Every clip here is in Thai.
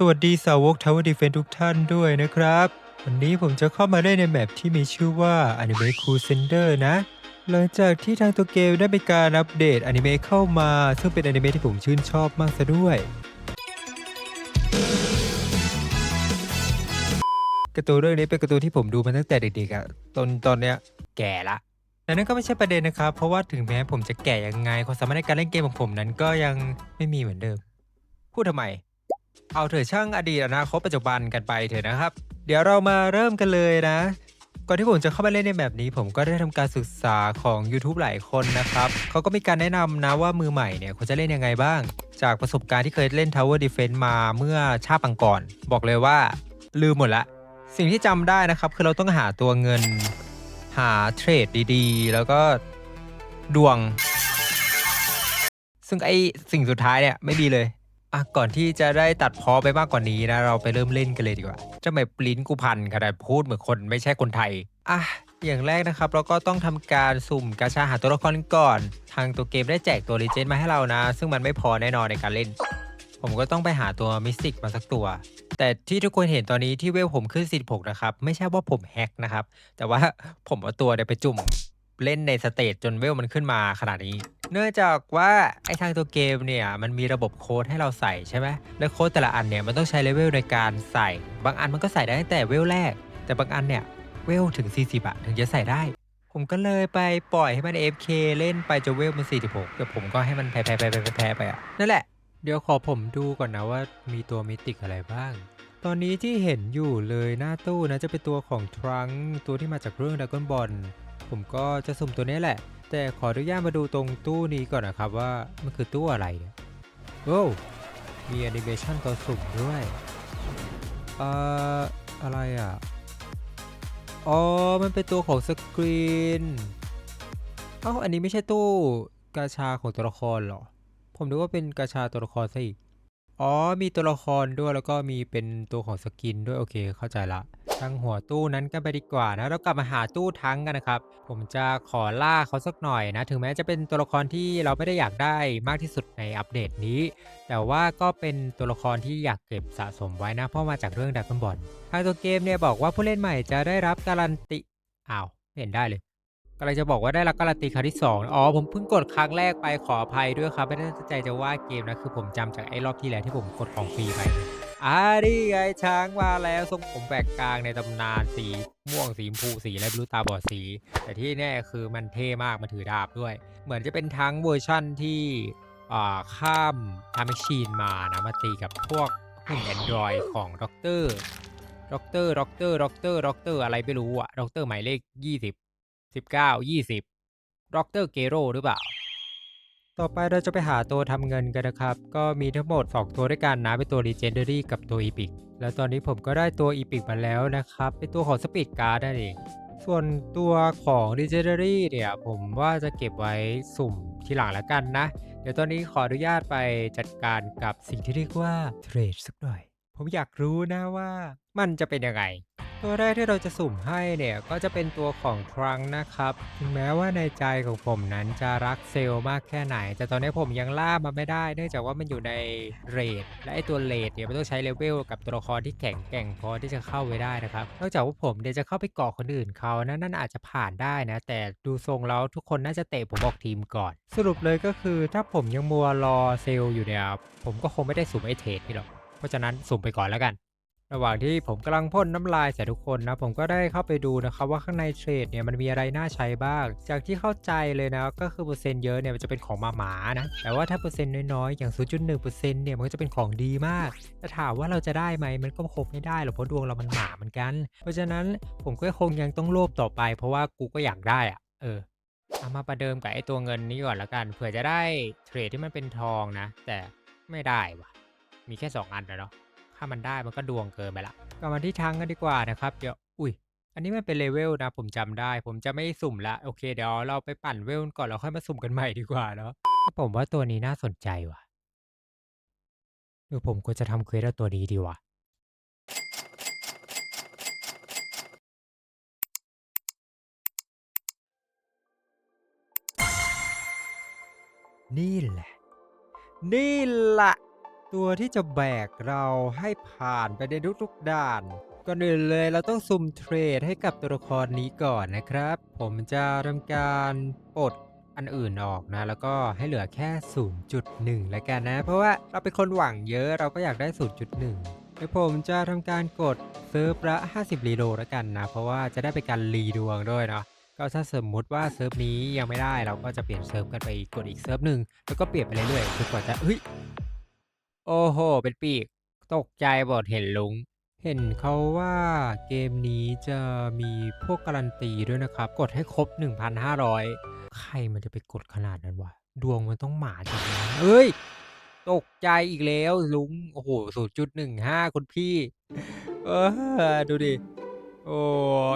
สวัสดีสาวก Tower Defense ทุกท่านด้วยนะครับ วันนี้ผมจะเข้ามาเล่นในแมปที่มีชื่อว่า Anime Crusader นะ หลังจากที่ทางตัวเกมได้มีการอัปเดตอนิเมะเข้ามา ซึ่งเป็นอนิเมะที่ผมชื่นชอบมากซะด้วยการ์ตูนเรื่องนี้เป็นการ์ตูนที่ผมดูมาตั้งแต่เด็กๆอะตอนตอนเนี้ยแก่ละแต่นั่นก็ไม่ใช่ประเด็นนะครับ เพราะว่าถึงแม้ผมจะแก่ยังไงความสามารถในการเล่นเกมของผมนั้นก็ยังไม่มีเหมือนเดิม พูดทำไม เอาเถอะช่างอดีตอนาคตปัจจุบันกันไปเถอะนะครับ เดี๋ยวเรามาเริ่มกันเลยนะ ก่อนที่ผมจะเข้ามาเล่นในแบบนี้ ผมก็ได้ทำการศึกษาของ YouTube หลายคนนะครับเขาก็มีการแนะนำนะว่ามือใหม่เนี่ยควรจะเล่นยังไงบ้าง จากประสบการณ์ที่เคยเล่น Tower Defense มาเมื่อชาติปังก่อนบอกเลยว่า ลืมหมดละ สิ่งที่จำได้นะครับ คือเราต้องหาตัวเงิน หาเทรดดีๆ แล้วก็ดวง ซึ่งไอสิ่งสุดท้ายเนี่ยไม่มีเลย อะก่อนที่จะได้ตัดพอไปมากกว่านี้นะ เราไปเริ่มเล่นกันเลยดีกว่าจะไม่ปลิ้นกูพันขนาดพูดเหมือนคนไม่ใช่คนไทย อะอย่างแรกนะครับ เราก็ต้องทำการสุ่มกาชาหาตัวละครก่อน ทางตัวเกมได้แจกตัวรีเจนมาให้เรานะ ซึ่งมันไม่พอแน่นอนในการเล่น ผมก็ต้องไปหาตัวมิสติกมาสักตัว แต่ที่ทุกคนเห็นตอนนี้ที่เวลผมขึ้น46นะครับ ไม่ใช่ว่าผมแฮกนะครับ แต่ว่าผมเอาตัวเนี่ยไปจุ่มเล่นในสเตจจนเวลมันขึ้นมาขนาดนี้ เนื่องจากว่าไอ้ทางตัวเกมเนี่ยมันมีระบบโค้ดให้เราใส่ใช่ไหมและโค้ดแต่ละอันเนี่ยมันต้องใช้เลเวลในการใส่ บางอันมันก็ใส่ได้ตั้งแต่เวลแรก แต่บางอันเนี่ยเวลถึง 40อะถึงจะใส่ได้ ผมก็เลยไปปล่อยให้มัน AFK เล่นไปจนเวลมัน46เดี๋ยวผมก็ให้มันแพ้แพ้แพ้แพ้ไปอะนั่นแหละ เดี๋ยวขอผมดูก่อนนะว่ามีตัวมิติกอะไรบ้างตอนนี้ที่เห็นอยู่เลยหน้าตู้นะจะเป็นตัวของทรังตัวที่มาจากเรื่องด a ก o n บอลผมก็จะสุ่มตัวนี้แหละ แต่ขออนุญาตมาดูตรงตู้นี้ก่อนนะครับว่ามันคือตู้อะไรเนี่ยโอ้มีแอนิเมชันตัวสุ่มด้วยเอ่ออะไรอะ อ๋อ มันเป็นตัวของสกรีน เอ้า อันนี้ไม่ใช่ตู้กาชาของตัวละครเหรอ ผมนึกว่าเป็นกาชาตัวละครซะอีก อ๋อ มีตัวละครด้วยแล้วก็มีเป็นตัวของสกินด้วย โอเค เข้าใจละ ทั้งหัวตู้นั้นกันไปดีกว่านะเรากลับมาหาตู้ทั้งกันนะครับ ผมจะขอล่าเขาสักหน่อยนะ ถึงแม้จะเป็นตัวละครที่เราไม่ได้อยากได้มากที่สุดในอัปเดตนี้ แต่ว่าก็เป็นตัวละครที่อยากเก็บสะสมไว้นะ เพราะมาจากเรื่องดักบอลทางตัวเกมเนี่ยบอกว่าผู้เล่นใหม่จะได้รับการันตีอ้าวไม่เห็นได้เลยกำลังจะบอกว่าได้รับการันตีครั้งที่ 2 อ๋อ ผมเพิ่งกดครั้งแรกไปขออภัยด้วยครับ ไม่ได้ตั้งใจจะว่าเกมนะ คือผมจำจากไอ้รอบที่แล้วที่ผมกดของฟรีไป อ่าดีไงช้างมาแล้วทรงผมแบกกลางในตำนานสีม่วงสีชมพูสีอะไรไม่รู้ตาบอดสี แต่ที่แน่คือมันเท่มากมันถือดาบด้วย เหมือนจะเป็นทั้งเวอร์ชั่นที่อ่าข้ามทำแมชชีนมานะมาตีกับพวกหุ่นแอนดรอยของด็อกเตอร์ด็อกเตอร์ด็อกเตอร์ด็อกเตอร์ด็อกเตอร์อะไรไม่รู้อะด็อกเตอร์หมายเลข20 19 20ด็อกเตอร์เกโรหรือเปล่า ต่อไปเราจะไปหาตัวทำเงินกันนะครับ ก็มีทั้งหมด 2 ตัวด้วยกันนะ เป็นตัว Legendary กับตัว Epic แล้วตอนนี้ผมก็ได้ตัว Epic มาแล้วนะครับ เป็นตัวของ Speed Guard นั่นเอง ส่วนตัวของ Legendary เนี่ยผมว่าจะเก็บไว้สุ่มทีหลังแล้วกันนะ เดี๋ยวตอนนี้ขออนุญาตไปจัดการกับสิ่งที่เรียกว่าเทรดสักหน่อย ผมอยากรู้นะว่ามันจะเป็นยังไง ตัวแรกที่เราจะสุ่มให้เนี่ยก็จะเป็นตัวของทรังนะครับ ถึงแม้ว่าในใจของผมนั้นจะรักเซลล์มากแค่ไหน แต่ตอนนี้ผมยังล่ามันไม่ได้ เนื่องจากว่ามันอยู่ในเรทและไอตัวเรทเนี่ยมันต้องใช้เลเวลกับตัวละครที่แข็งแกร่งพอที่จะเข้าไว้ได้นะครับนอกจากว่าผมเนี่ยวจะเข้าไปเกาะคนอื่นเขานะนั่นอาจจะผ่านได้นะ แต่ดูทรงแล้วทุกคนน่าจะเตะผมออกทีมก่อน สรุปเลยก็คือถ้าผมยังมัวรอเซลล์อยู่เนี่ยผมก็คงไม่ได้สุ่มไอเทรดนี่หรอกเพราะฉะนั้นสุ่มไปก่อนแล้วกัน ระหว่างที่ผมกำลังพ่นน้ำลายใส่ทุกคนนะ ผมก็ได้เข้าไปดูนะครับว่าข้างในเทรดเนี่ยมันมีอะไรน่าใช้บ้าง จากที่เข้าใจเลยนะก็คือเปอร์เซ็นต์เยอะเนี่ยมันจะเป็นของหมาหมานะแต่ว่าถ้าเปอร์เซ็นต์น้อยๆอย่าง 0.1%เนี่ยมันก็จะเป็นของดีมากแต่ถามว่าเราจะได้ไหมมันก็คงไม่ได้หรอกเพราะดวงเรามันหมาเหมือนกัน เพราะฉะนั้นผมก็คงยังต้องโลภต่อไป เพราะว่ากูก็อยากได้อะเออเอามาประเดิมกับไอ้ตัวเงินนี้ก่อนละกันเผื่อจะได้เทรดที่มันเป็นทองนะ แต่ไม่ได้ว่ะมีแค่ 2 อันแล้วเนาะ ถ้ามันได้มันก็ดวงเกินไปละกลับมาที่ทั้งกันดีกว่านะครับเดี๋ยวอุ้ย อันนี้มันเป็นเลเวลนะผมจำได้ ผมจะไม่สุ่มละโอเคเดี๋ยวเราไปปั่นเวลก่อนแล้วค่อยมาสุ่มกันใหม่ดีกว่าเนาะผมว่าตัวนี้น่าสนใจว่ะหรือผมควรจะทำเควสตัวนี้ดีวะนี่แหละ นี่แหละ ตัวที่จะแบกเราให้ผ่านไปในทุกๆด่านก่อนอื่นเลยเราต้องซุ่มเทรดให้กับตัวละครนี้ก่อนนะครับ ผมจะทำการปลดอันอื่นออกนะ แล้วก็ให้เหลือแค่ 0.1 แล้วกันนะ เพราะว่าเราเป็นคนหวังเยอะเราก็อยากได้ 0.1เดี๋ยวผมจะทำการกดเซิร์ฟละ 50 รีโลแล้วกันนะ เพราะว่าจะได้เป็นการรีดวงด้วยเนาะก็ถ้าสมมุติว่าเซิร์ฟนี้ยังไม่ได้เราก็จะเปลี่ยนเซิร์ฟกันไปกดอีกเซิร์ฟหนึ่งแล้วก็เปลี่ยนไปเรื่อยๆจนกว่าจะเฮ้ย โอ้โห เป็นปีก ตกใจบอดเห็นลุง เห็นเขาว่าเกมนี้จะมีพวกการันตีด้วยนะครับ กดให้ครบ 1,500 ใครมันจะไปกดขนาดนั้นวะ ดวงมันต้องหมาจริงนะเอ้ย ตกใจอีกแล้วลุง โอ้โห0.15คุณพี่ เออ ดูดิ โอ้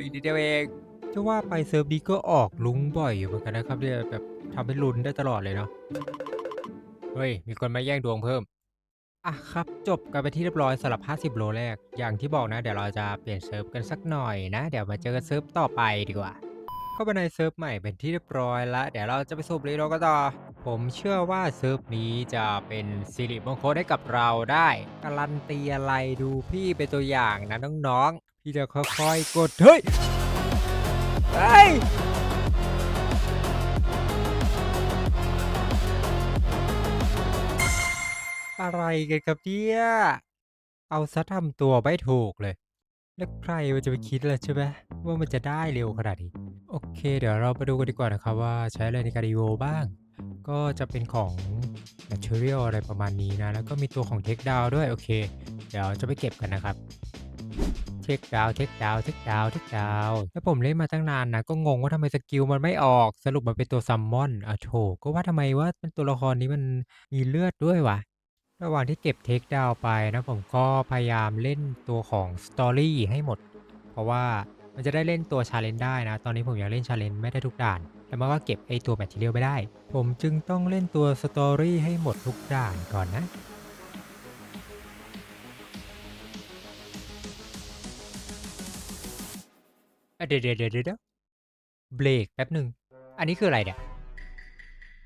อีกนิดเดียวเองจะว่าไปเซิร์ฟนี้ก็ออกลุงบ่อยอยู่เหมือนกันนะครับเนี่ยแบบทำให้ลุ้นได้ตลอดเลยเนาะ เฮ้ย มีคนมาแย่งดวงเพิ่ม อะครับ จบกันไปที่เรียบร้อยสำหรับ 50 โลแรก อย่างที่บอกนะ เดี๋ยวเราจะเปลี่ยนเซิร์ฟกันสักหน่อยนะ เดี๋ยวมาเจอกันเซิร์ฟต่อไปดีกว่า เข้าไปในเซิร์ฟใหม่เป็นที่เรียบร้อยแล้วเดี๋ยวเราจะไปสูบรีโลกันต่อ ผมเชื่อว่าเซิร์ฟนี้จะเป็นสิริมงคลให้กับเราได้ การันตีอะไรดูพี่เป็นตัวอย่างนะน้องๆพี่จะค่อยๆกดเฮ้ยเฮ้ย อะไรกันครับเนี่ย เอาซะทำตัวไม่ถูกเลย แล้วใครมันจะไปคิดล่ะใช่ไหมว่ามันจะได้เร็วขนาดนี้ โอเค เดี๋ยวเราไปดูกันดีกว่านะครับว่าใช้อะไรในการดีโวบ้าง ก็จะเป็นของ Material อะไรประมาณนี้นะ แล้วก็มีตัวของ Take Down ด้วย โอเค เดี๋ยวจะไปเก็บกันนะครับเทคดาวเทคดาวเทคดาวเทคดาวแล้วผมเล่นมาตั้งนานนะ ก็งงว่าทำไมสกิลมันไม่ออก สรุปมันเป็นตัวซัมมอนอะโถก็ว่าทำไมว่าเป็นตัวละครนี้มันมีเลือดด้วยวะ ระหว่างที่เก็บเทคดาวไปนะผมก็พยายามเล่นตัวของสตอรี่ให้หมด เพราะว่ามันจะได้เล่นตัวชาเลนจ์ได้นะ ตอนนี้ผมยังเล่นชาเลนจ์ไม่ได้ทุกด่านแต่มันก็เก็บไอตัวแมทเทียลไม่ได้ ผมจึงต้องเล่นตัวสตอรี่ให้หมดทุกด่านก่อนนะอะเดะเดี๋ยวเดี๋ยวเดี๋ยวเบรกแป๊บหนึ่ง อันนี้คืออะไรเนี่ย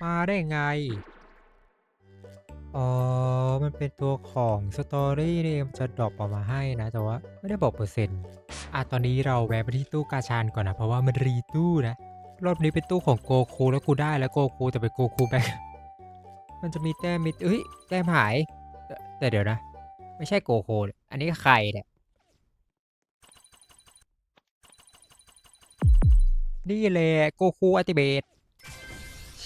มาได้ไง อ๋อ มันเป็นตัวของสตอรี่นี่เองมันจะดรอปออกมาให้นะ แต่ว่าไม่ได้บอกเปอร์เซ็นต์ อะ ตอนนี้เราแวะไปที่ตู้กาชานก่อนนะ เพราะว่ามันรีตู้นะ รอบนี้เป็นตู้ของโกคูแล้วกูได้แล้วโกคูแต่เป็นโกคูแบกมันจะมีแต้มมิดเอ้ย แต้มหายแต่แต่เดี๋ยวนะ ไม่ใช่โกคูอันนี้ใครเนี่ย นี่แหละโกคูอัติเบต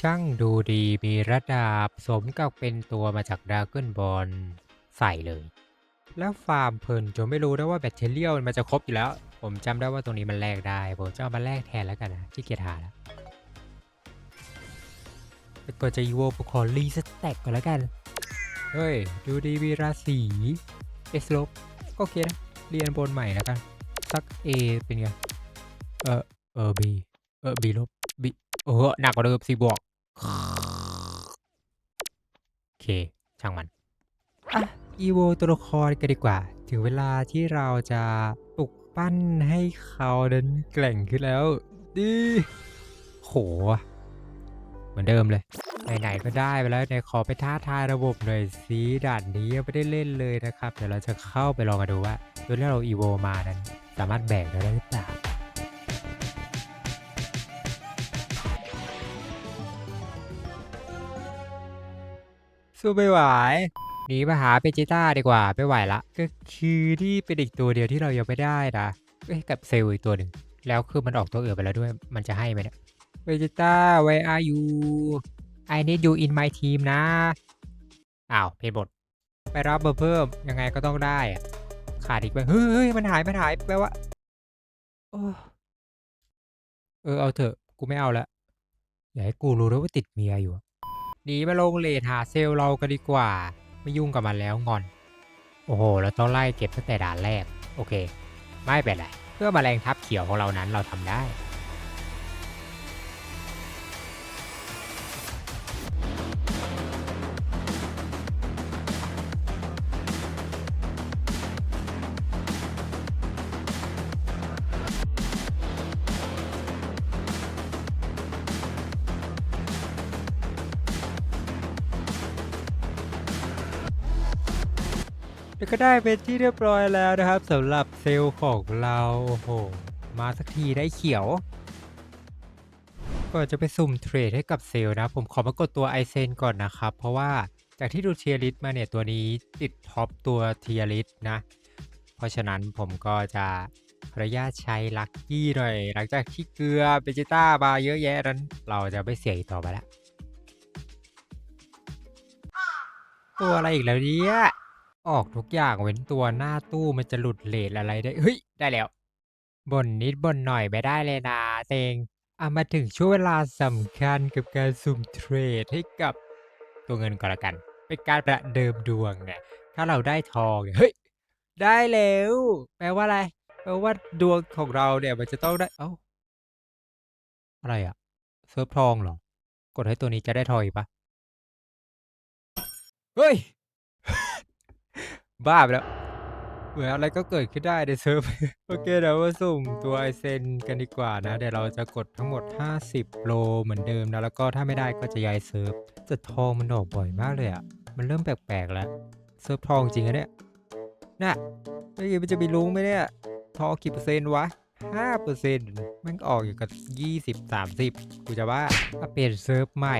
ช่างดูดีมีระดับสมกับเป็นตัวมาจากดราก้อนบอลใส่เลย แล้วฟาร์มเพลินจนไม่รู้ได้ว่าแบตเตอรี่มันจะครบอยู่แล้ว ผมจำได้ว่าตรงนี้มันแลกได้ ผมจะเอามาแลกแทนแล้วกันนะที่เกียจหาแล้วแล้วก็จะอีโวปขอรีสแต็กก่อนแล้วกัน เฮ้ย ดูดีวีราศีเอสลบก็โอเคนะ เรียนบนใหม่แล้วกัน สัก A เป็นไง เออเออ B เออ B ลบ B โอ้หหนักกว่าเดิมสี่บวก โอเค ช่างมัน อะ อีโวตัวละครกันดีกว่า ถึงเวลาที่เราจะปลุกปั้นให้เขานั้นแกร่งขึ้นแล้ว ดี โห เหมือนเดิมเลย ไหนๆก็ได้ไปแล้วไหนขอไปท้าทายระบบหน่อยสิด่านนี้ยังไม่ได้เล่นเลยนะครับ เดี๋ยวเราจะเข้าไปลองกันดูว่าตัวที่เราอีโวมานั้น สามารถแบกเราได้หรือเปล่า สู้ไม่ไหวหนีมาหาเปจิต้าดีกว่าไม่ไหวละ ก็คือที่เป็นอีกตัวเดียวที่เรายังไม่ได้นะเอ้ยกับเซลล์อีกตัวหนึ่งแล้วคือมันออกตัวอื่นไปแล้วด้วยมันจะให้ไหมเนี่ยเปจิต้า where are you I need you in my team นะอ้าวเพย์บทไปรับเบอร์เพิ่มยังไงก็ต้องได้ขาดอีกไปเฮ้ยมันหายมันหายแปลว่าเออเอาเถอะกูไม่เอาละอย่าให้กูรู้ด้วยว่าติดเมียอยู่ หนีมาลงเลทหาเซลล์เรากันดีกว่า ไม่ยุ่งกับมันแล้วงอน โอ้โห เราต้องไล่เก็บตั้งแต่ด่านแรก โอเค ไม่เป็นไร เพื่อมแมลงทับเขียวของเรานั้นเราทำได้ แล้วก็ได้เป็นที่เรียบร้อยแล้วนะครับสำหรับเซลล์ของเราโอ้โหมาสักทีได้เขียวก่อนจะไปสุ่มเทรดให้กับเซลล์นะ ผมขอมากดตัวไอเซนก่อนนะครับ เพราะว่าจากที่ดูเทียริสมาเนี่ย ตัวนี้ติดท็อปตัวเทียริสนะ เพราะฉะนั้นผมก็จะขออนุญาตใช้ลัคกี้หน่อย หลังจากที่เกลือเบจิต้ามาเยอะแยะนั้น เราจะไม่เสียอีกต่อไปแล้ว ตัวอะไรอีกแล้วเนี่ย ออกทุกอย่างเว้นตัวหน้าตู้มันจะหลุดเลทอะไรได้ เฮ้ย ได้แล้วบ่นนิดบ่นหน่อยไม่ได้เลยนะเตงอะมาถึงช่วงเวลาสำคัญกับการสุ่มเทรดให้กับตัวเงินก่อนละกัน เป็นการประเดิมดวงเนี่ย ถ้าเราได้ทองเนี่ยเฮ้ย ได้แล้ว แปลว่าอะไร แปลว่าดวงของเราเนี่ยมันจะต้องได้ เอ้า อะไรอะเซิร์ฟทองเหรอ กดให้ตัวนี้จะได้ทองอีกปะเฮ้ย บ้าไปแล้วเหมือนอะไรก็เกิดขึ้นได้ในเซิร์ฟ โอเคเดี๋ยวมาสุ่มตัวไอเซนกันดีกว่านะ เดี๋ยวเราจะกดทั้งหมด 50 โลเหมือนเดิมนะ แล้วก็ถ้าไม่ได้ก็จะย้ายเซิร์ฟแต่ทองมันออกบ่อยมากเลยอะ่ะ มันเริ่มแปลกๆแล้ว เซิร์ฟทองจริงอะเนี่ยน่ะไม่คิดมันจะมีลุงไหมเนี่ย ทองกี่เปอร์เซ็นต์วะห้าเปอร์เซ็นต์มันออกอยู่กับยี่สิบสามสิบกูจะว่าถ้าเปลี่ยนเซิร์ฟใหม่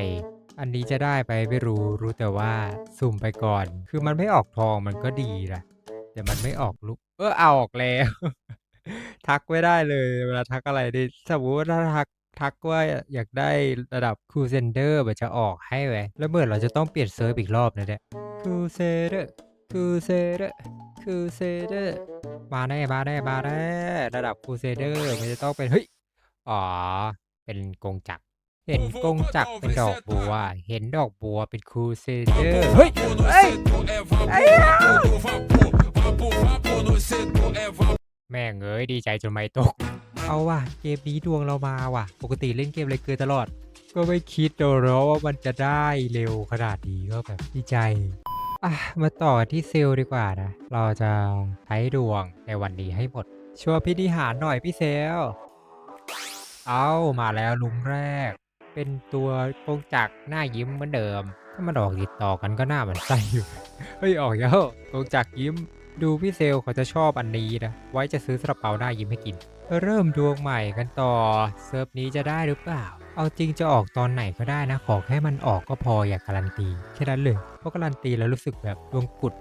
อันนี้จะได้ไปไม่รู้รู้แต่ว่าสุ่มไปก่อน คือมันไม่ออกทองมันก็ดีนะแต่มันไม่ออกลุกเออเอาออกแล้ว ทักไม่ได้เลยเวลาทักอะไรดิสมมติว่าถ้าทักทักว่าอยากได้ระดับคูเซนเดอร์มันจะออกให้ไว้แล้วเมื่อเราจะต้องเปลี่ยนเซิร์ฟอีกรอบนะเนี่ยคูเซเดอร์คูเซเดอร์คูเซเดอร์มาแน่มาแน่มาแน่ระดับคูเซเดอร์มันจะต้องเป็นเฮ้ยอ๋อเป็นกงจักร เห็นกงจักรเป็นดอกบัว เห็นดอกบัวเป็นคูเซเดอร์เฮ้ยเฮ้ยไอ้ยาแม่งเอ้ยดีใจจนไม่ตก เอาว่ะเกมนี้ดวงเรามาว่ะ ปกติเล่นเกมอะไรเกินตลอด ก็ไม่คิดเนอะว่ามันจะได้เร็วขนาดนี้ก็แบบดีใจอะมาต่อกันที่เซลล์ดีกว่านะ เราจะใช้ดวงในวันนี้ให้หมด ชัวร์พินิหารหน่อยพี่เซลลเอามาแล้วลุงแรก เป็นตัวโกงจักรหน้ายิ้มเหมือนเดิม ถ้ามันออกติดต่อกันก็หน้าเหมือนไส้อยู่ เฮ้ย ออกแล้วกงจักรยิ้ม ดูพี่เซลเขาจะชอบอันนี้นะ ไว้จะซื้อซาลาเปาหน้ายิ้มให้กิน เริ่มดวงใหม่กันต่อ เซิร์ฟนี้จะได้หรือเปล่า เอาจริงจะออกตอนไหนก็ได้นะ ขอแค่มันออกก็พออย่าการันตีแค่นั้นเลย เพราะการันตีแล้วรู้สึกแบบดวงกุด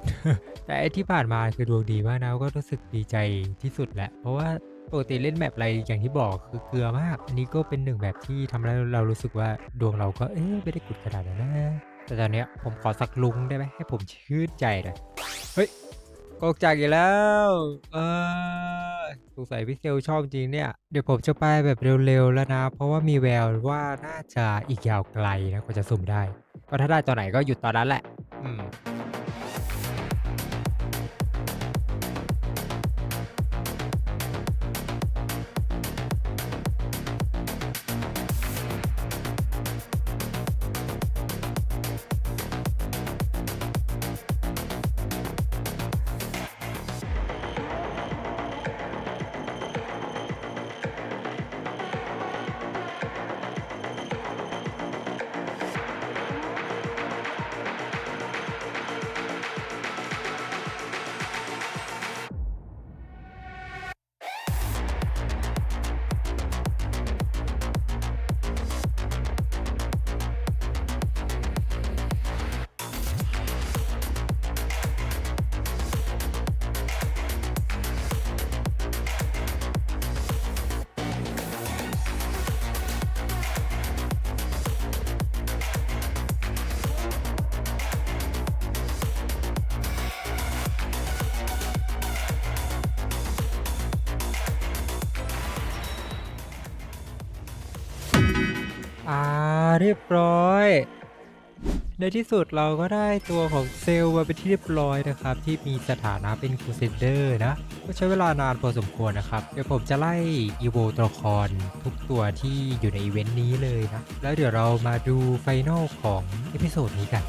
แต่ที่ผ่านมาคือดวงดีมากนะก็รู้สึกดีใจที่สุดแหละ เพราะว่า ปกติเล่นแมปอะไรอย่างที่บอกคือเกลือมาก อันนี้ก็เป็นหนึ่งแบบที่ทำให้เรารู้สึกว่าดวงเราก็เอ๊ะไม่ได้กุดขนาดนั้นนะแต่ตอนเนี้ยผมขอสักลุงได้ไหมให้ผมชื่นใจหน่อยเฮ้ยกอกจากอีกแล้วเออสงสัยพี่เซลชอบจริงเนี่ย เดี๋ยวผมจะไปแบบเร็วๆแล้วนะ เพราะว่ามีแววว่าน่าจะอีกยาวไกลนะกว่าจะสุ่มได้ ก็ถ้าได้ตอนไหนก็หยุดตอนนั้นแหละ อืม เรียบร้อย ในที่สุดเราก็ได้ตัวของเซลล์มาเป็นที่เรียบร้อยนะครับ ที่มีสถานะเป็นคูเซนเดอร์นะ ก็ใช้เวลานานพอสมควรนะครับ เดี๋ยวผมจะไล่อีโวตัวละครทุกตัวที่อยู่ในอีเวนต์นี้เลยนะ แล้วเดี๋ยวเรามาดูไฟนอลของเอพิโซดนี้กัน